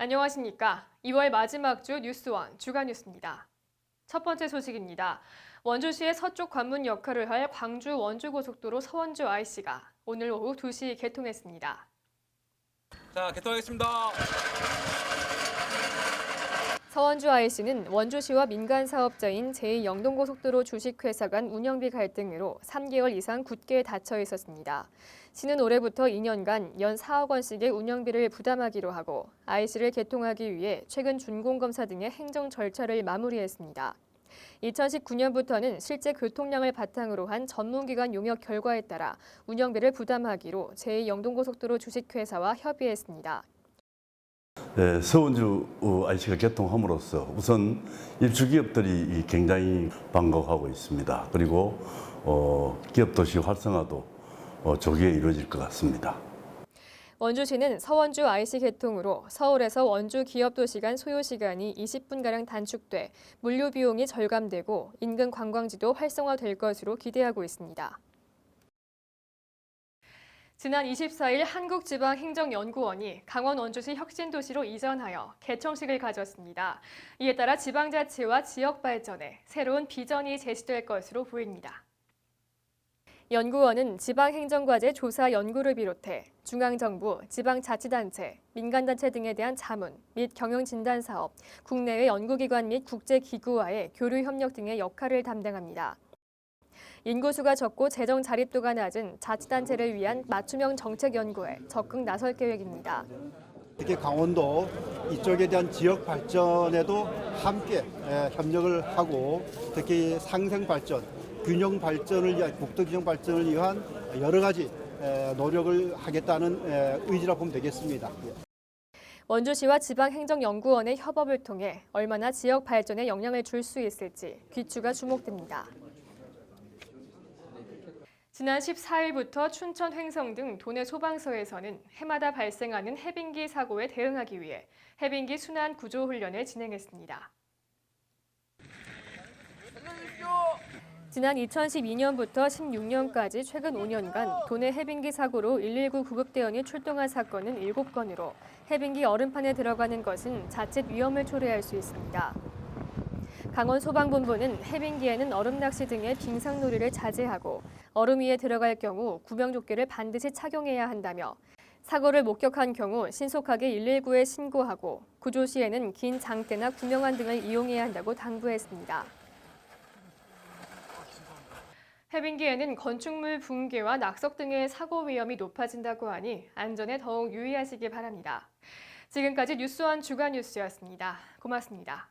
안녕하십니까. 2월 마지막 주 뉴스원 주간 뉴스입니다. 첫 번째 소식입니다. 원주시의 서쪽 관문 역할을 할 광주 원주고속도로 서원주 IC가 오늘 오후 2시 개통했습니다. 자, 개통하겠습니다. 서원주 IC는 원주시와 민간 사업자인 제2영동고속도로 주식회사 간 운영비 갈등으로 3개월 이상 굳게 닫혀 있었습니다. 시는 올해부터 2년간 연 4억 원씩의 운영비를 부담하기로 하고 IC를 개통하기 위해 최근 준공검사 등의 행정 절차를 마무리했습니다. 2019년부터는 실제 교통량을 바탕으로 한 전문기관 용역 결과에 따라 운영비를 부담하기로 제2영동고속도로 주식회사와 협의했습니다. 네, 서원주 IC가 개통함으로써 우선 입주 기업들이 굉장히 반가워하고 있습니다. 그리고 어, 기업 도시 활성화도 어, 조기에 이루어질 것 같습니다. 원주시는 서원주 IC 개통으로 서울에서 원주 기업 도시 간 소요 시간이 20분가량 단축돼 물류 비용이 절감되고 인근 관광지도 활성화될 것으로 기대하고 있습니다. 지난 24일 한국지방행정연구원이 강원 원주시 혁신도시로 이전하여 개청식을 가졌습니다. 이에 따라 지방자치와 지역 발전에 새로운 비전이 제시될 것으로 보입니다. 연구원은 지방행정과제 조사 연구를 비롯해 중앙정부, 지방자치단체, 민간단체 등에 대한 자문 및 경영진단사업, 국내외 연구기관 및 국제기구와의 교류 협력 등의 역할을 담당합니다. 인구수가 적고 재정 자립도가 낮은 자치단체를 위한 맞춤형 정책 연구에 적극 나설 계획입니다. 특히 강원도 이쪽에 대한 지역 발전에도 함께 에, 협력을 하고 특히 상생 발전, 균형 발전을 위한 국도 균형 발전을 위한 여러 가지 에, 노력을 하겠다는 에, 의지라 보면 되겠습니다. 원주시와 지방행정연구원의 협업을 통해 얼마나 지역 발전에 영향을 줄 수 있을지 귀추가 주목됩니다. 지난 14일부터 춘천 횡성 등 도내 소방서에서는 해마다 발생하는 해빙기 사고에 대응하기 위해 해빙기 순환 구조 훈련을 진행했습니다. 지난 2012년부터 16년까지 최근 5년간 도내 해빙기 사고로 119 구급대원이 출동한 사건은 7건으로 해빙기 얼음판에 들어가는 것은 자칫 위험을 초래할 수 있습니다. 강원 소방본부는 해빙기에는 얼음 낚시 등의 빙상놀이를 자제하고 얼음 위에 들어갈 경우 구명조끼를 반드시 착용해야 한다며 사고를 목격한 경우 신속하게 119에 신고하고 구조 시에는 긴 장대나 구명안 등을 이용해야 한다고 당부했습니다. 해빙기에는 건축물 붕괴와 낙석 등의 사고 위험이 높아진다고 하니 안전에 더욱 유의하시기 바랍니다. 지금까지 뉴스원 주간 뉴스였습니다. 고맙습니다.